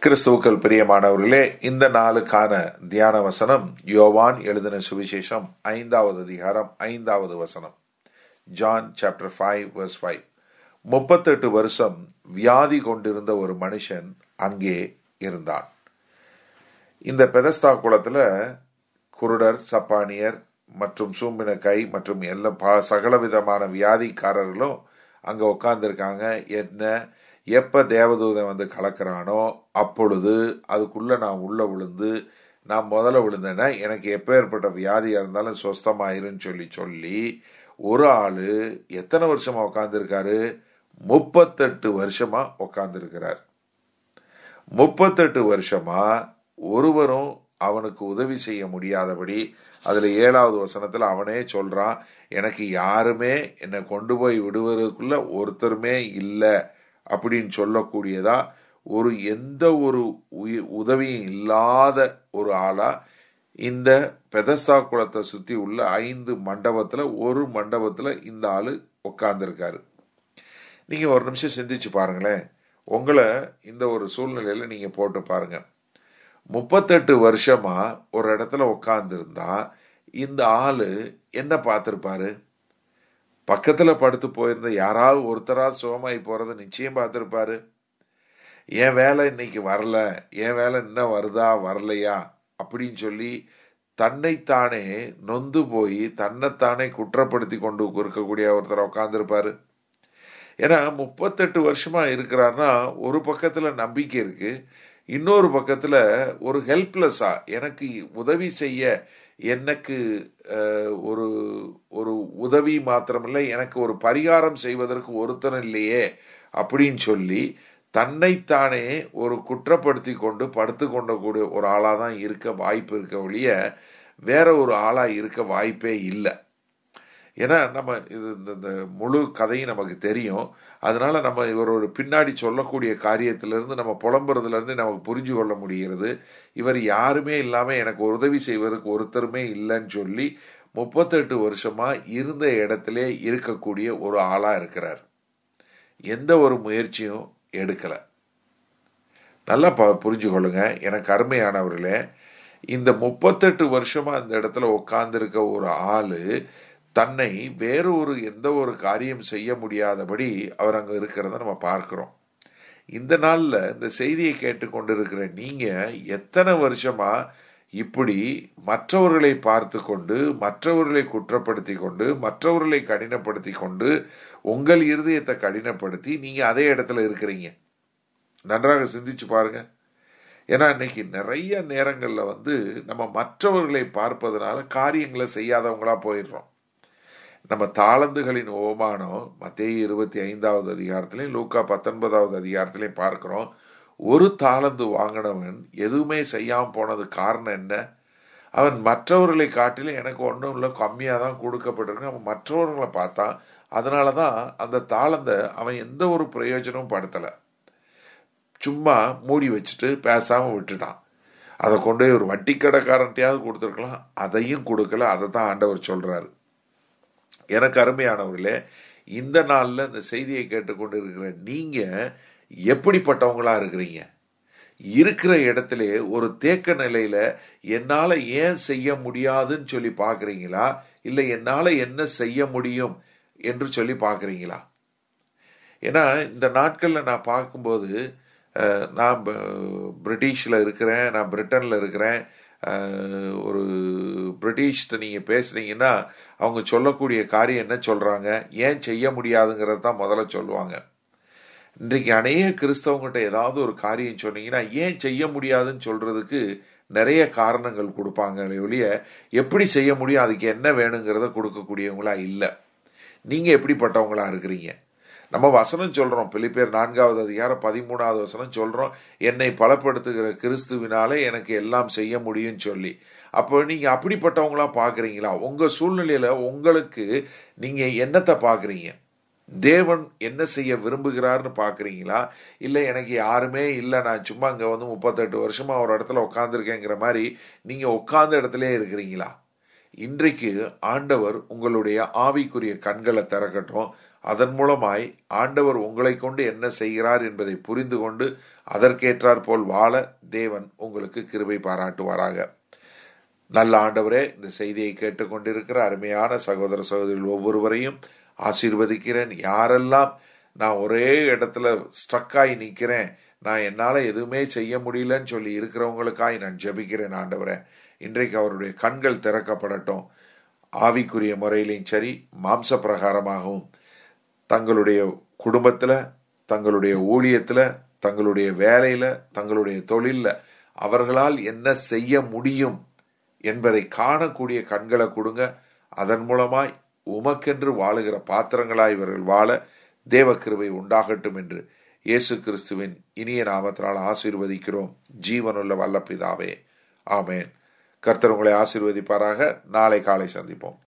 கிறிஸ்துவுக்கள் பிரியமானவர்களே இந்த நாளுக்கான தியான வசனம் யோவான் எழுதின சுவிசேஷம் ஐந்தாவது அதிகாரம் ஐந்தாவது வசனம். John chapter five verse five முப்பத்தெட்டு வருஷம் வியாதி கொண்டிருந்த ஒரு மனுஷன் அங்கே இருந்தான். இந்த பெதஸ்தா குளத்துல குருடர் சப்பானியர் மற்றும் சூம்பின கை மற்றும் எல்லா சகல விதமான வியாதிக்காரர்களும் அங்க உட்கார்ந்துருக்காங்க. என்ன எப்ப தேவதூதன் வந்து கலக்கிறானோ அப்பொழுது அதுக்குள்ள நான் உள்ள விழுந்து நான் முதல்ல விழுந்தேன்னா எனக்கு எப்ப ஏற்பட்ட வியாதியா இருந்தாலும் சொஸ்தமாயிருன்னு சொல்லி சொல்லி ஒரு ஆளு எத்தனை வருஷமா உட்காந்துருக்காரு முப்பத்தெட்டு வருஷமா உட்காந்துருக்கிறார் முப்பத்தெட்டு வருஷமா ஒருவரும் அவனுக்கு உதவி செய்ய முடியாதபடி அதுல ஏழாவது வசனத்துல அவனே சொல்றான் எனக்கு யாருமே என்னை கொண்டு போய் விடுவதற்குள்ள ஒருத்தருமே இல்லை. அப்படின்னு சொல்லக்கூடியதா ஒரு எந்த ஒரு உதவியும் இல்லாத ஒரு ஆளா இந்த பெதஸ்தா குளத்தை சுத்தி உள்ள ஐந்து மண்டபத்துல ஒரு மண்டபத்துல இந்த ஆளு உட்கார்ந்துருக்காரு நீங்க ஒரு நிமிஷம் சிந்திச்சு பாருங்களேன். உங்களை இந்த ஒரு சூழ்நிலையில நீங்க போட்டு பாருங்க. முப்பத்தெட்டு வருஷமா ஒரு இடத்துல உட்கார்ந்துருந்தா இந்த ஆளு என்ன பார்த்திருப்பாரு? பக்கத்துல படுத்து போயிருந்த யாராவது ஒருத்தராவது சுகமாயி போறத நிச்சயம் பார்த்திருப்பாரு. என் வேலை இன்னைக்கு வரல. என் வேலை இன்னும் வருதா? வரலையா? அப்படின்னு சொல்லி தன்னைத்தானே நொந்து போய் தன்னைத்தானே குற்றப்படுத்தி கொண்டு இருக்கக்கூடிய ஒருத்தர் உட்காந்துருப்பாரு ஏன்னா முப்பத்தெட்டு வருஷமா இருக்கிறாருன்னா ஒரு பக்கத்துல நம்பிக்கை இருக்கு. இன்னொரு பக்கத்துல ஒரு ஹெல்ப்லெஸ்ஸா எனக்கு உதவி செய்ய எனக்கு ஒரு ஒரு உதவி மாத்திரமில்லை எனக்கு ஒரு பரிகாரம் செய்வதற்கு ஒருத்தன் இல்லையே அப்படின்னு சொல்லி தன்னைத்தானே ஒரு குற்றப்படுத்தி கொண்டு படுத்து கொண்டக்கூடிய ஒரு ஆளாக தான் இருக்க வாய்ப்பு இருக்க ஒழிய வேற ஒரு ஆளா இருக்க வாய்ப்பே இல்லை. ஏன்னா நம்ம இது இந்த இந்த முழு கதையும் நமக்கு தெரியும். அதனால நம்ம இவர் ஒரு பின்னாடி சொல்லக்கூடிய காரியத்திலிருந்து நம்ம புலம்புறதுலேருந்து நமக்கு புரிஞ்சு கொள்ள முடிகிறது. இவர் யாருமே இல்லாமல் எனக்கு உதவி செய்வதற்கு ஒருத்தருமே இல்லைன்னு சொல்லி முப்பத்தெட்டு வருஷமா இருந்த இடத்திலே இருக்கக்கூடிய ஒரு ஆளா இருக்கிறார். எந்த ஒரு முயற்சியும் எடுக்கல. நல்லா ப புரிஞ்சு கொள்ளுங்க. எனக்கு அருமையானவர்களே இந்த முப்பத்தெட்டு வருஷமா இந்த இடத்துல உட்கார்ந்துருக்க ஒரு ஆளு தன்னை வேறு ஒரு எந்த ஒரு காரியம் செய்ய முடியாதபடி அவர் அங்க இருக்கிறத நம்ம பார்க்கிறோம். இந்த நாள்ல இந்த செய்தியை கேட்டுக்கொண்டிருக்கிற நீங்க எத்தனை வருஷமா இப்படி மற்றவர்களை பார்த்து கொண்டு மற்றவர்களை குற்றப்படுத்தி கொண்டு மற்றவர்களை கடினப்படுத்தி கொண்டு உங்கள் இருதயத்தை கடினப்படுத்தி நீங்க அதே இடத்துல இருக்கிறீங்க. நன்றாக சிந்திச்சு பாருங்க. ஏன்னா இன்னைக்கு நிறைய நேரங்கள்ல வந்து நம்ம மற்றவர்களை பார்ப்பதனால காரியங்களை செய்யாதவங்களா போயிடுறோம். நம்ம தாளந்துகளின் ஓமானம் மத்திய இருபத்தி ஐந்தாவது அதிகாரத்திலையும் லூக்கா பத்தொன்பதாவது அதிகாரத்திலையும் பார்க்கிறோம். ஒரு தாளந்து வாங்கினவன் எதுவுமே செய்யாமல் போனது காரணம் என்ன? அவன் மற்றவர்களை காட்டிலும் எனக்கு ஒன்றும் இல்லை கம்மியாக தான் கொடுக்கப்பட்டிருக்கு அவன் மற்றவர்களை பார்த்தான் அதனால தான் அந்த தாளந்தை அவன் எந்த ஒரு பிரயோஜனமும் படுத்தலை. சும்மா மூடி வச்சுட்டு பேசாமல் விட்டுட்டான். அதை கொண்டு போய் ஒரு வட்டி கடைக்காரன்ட்டையாவது கொடுத்துருக்கலாம். அதையும் கொடுக்கல. அதை தான் ஆண்டவர் சொல்கிறாரு எனக்கு அருமையானவர்களே இந்த நாளில் இந்த செய்தியை கேட்டுக்கொண்டு இருக்கிற நீங்க எப்படிப்பட்டவங்களா இருக்கிறீங்க? இருக்கிற இடத்துல ஒரு தேக்க நிலையில என்னால ஏன் செய்ய முடியாதுன்னு சொல்லி பாக்குறீங்களா இல்ல என்னால என்ன செய்ய முடியும் என்று சொல்லி பாக்குறீங்களா ஏன்னா இந்த நாட்கள்ல நான் பார்க்கும்போது நான் பிரிட்டிஷ்ல இருக்கிறேன் நான் பிரிட்டன்ல இருக்கிறேன் ஒரு பிரிட்டிஷ்ட நீங்கள் பேசுனீங்கன்னா அவங்க சொல்லக்கூடிய காரியம் என்ன சொல்கிறாங்க ஏன் செய்ய முடியாதுங்கிறத தான் முதல்ல சொல்லுவாங்க. இன்றைக்கு அநேக கிறிஸ்தவங்கிட்ட ஏதாவது ஒரு காரியம் சொன்னீங்கன்னா ஏன் செய்ய முடியாதுன்னு சொல்றதுக்கு நிறைய காரணங்கள் கொடுப்பாங்க ஒழிய எப்படி செய்ய முடியும் அதுக்கு என்ன வேணுங்கிறத கொடுக்கக்கூடியவங்களா இல்லை. நீங்கள் எப்படிப்பட்டவங்களா இருக்கிறீங்க? நம்ம வசனம் சொல்றோம். பிலிப்பேர் நான்காவது அதிகாரம் பதிமூணாவது வசனம் சொல்றோம். என்னை பலப்படுத்துகிற கிறிஸ்துவினாலே எனக்கு எல்லாம் செய்ய முடியும்னு சொல்லி. அப்போ நீங்க அப்படிப்பட்டவங்களா பாக்குறீங்களா? உங்க சூழ்நிலையில உங்களுக்கு நீங்க என்னத்தை பாக்குறீங்க? தேவன் என்ன செய்ய விரும்புகிறார்னு பாக்குறீங்களா? இல்ல எனக்கு யாருமே இல்ல நான் சும்மா அங்க வந்து முப்பத்தெட்டு வருஷமா ஒரு இடத்துல உட்காந்துருக்கேங்கிற மாதிரி நீங்க உட்கார்ந்த இடத்துல இருக்கிறீங்களா? இன்றைக்கு ஆண்டவர் உங்களுடைய ஆவிக்குரிய கண்களை திறக்கட்டும். அதன் மூலமாய் ஆண்டவர் உங்களை கொண்டு என்ன செய்கிறார் என்பதை புரிந்து கொண்டு அதற்கேற்றாற் போல் வாழ தேவன் உங்களுக்கு கிருபை பாராட்டுவாராக. நல்ல ஆண்டவரே இந்த செய்தியை கேட்டுக்கொண்டிருக்கிற அருமையான சகோதர சகோதரிகள் ஒவ்வொருவரையும் ஆசீர்வதிக்கிறேன். யாரெல்லாம் நான் ஒரே இடத்துல ஸ்ட்ரக்காகி நிற்கிறேன் நான் என்னால் எதுவுமே செய்ய முடியலன்னு சொல்லி இருக்கிறவங்களுக்காய் நான் ஜெபிக்கிறேன் ஆண்டவரே. இன்றைக்கு அவருடைய கண்கள் திறக்கப்படட்டும். ஆவிக்குரிய முறையிலையும் சரி மாம்ச பிரகாரமாகவும் தங்களுடைய குடும்பத்தில் தங்களுடைய ஊழியத்தில் தங்களுடைய வேலையில் தங்களுடைய தொழிலில் அவர்களால் என்ன செய்ய முடியும் என்பதை காணக்கூடிய கண்களை கொடுங்க. அதன் மூலமாய் உமக்கென்று வாழுகிற பாத்திரங்களாய் இவர்கள் வாழ தேவ கிருபை உண்டாகட்டும் என்று இயேசு கிறிஸ்துவின் இனிய நாமத்தினால் ஆசீர்வதிக்கிறோம். ஜீவனுள்ள வல்லப்பிதாவே. ஆமேன். கர்த்தர் உங்களை ஆசீர்வதிப்பாராக. நாளை காலை சந்திப்போம்.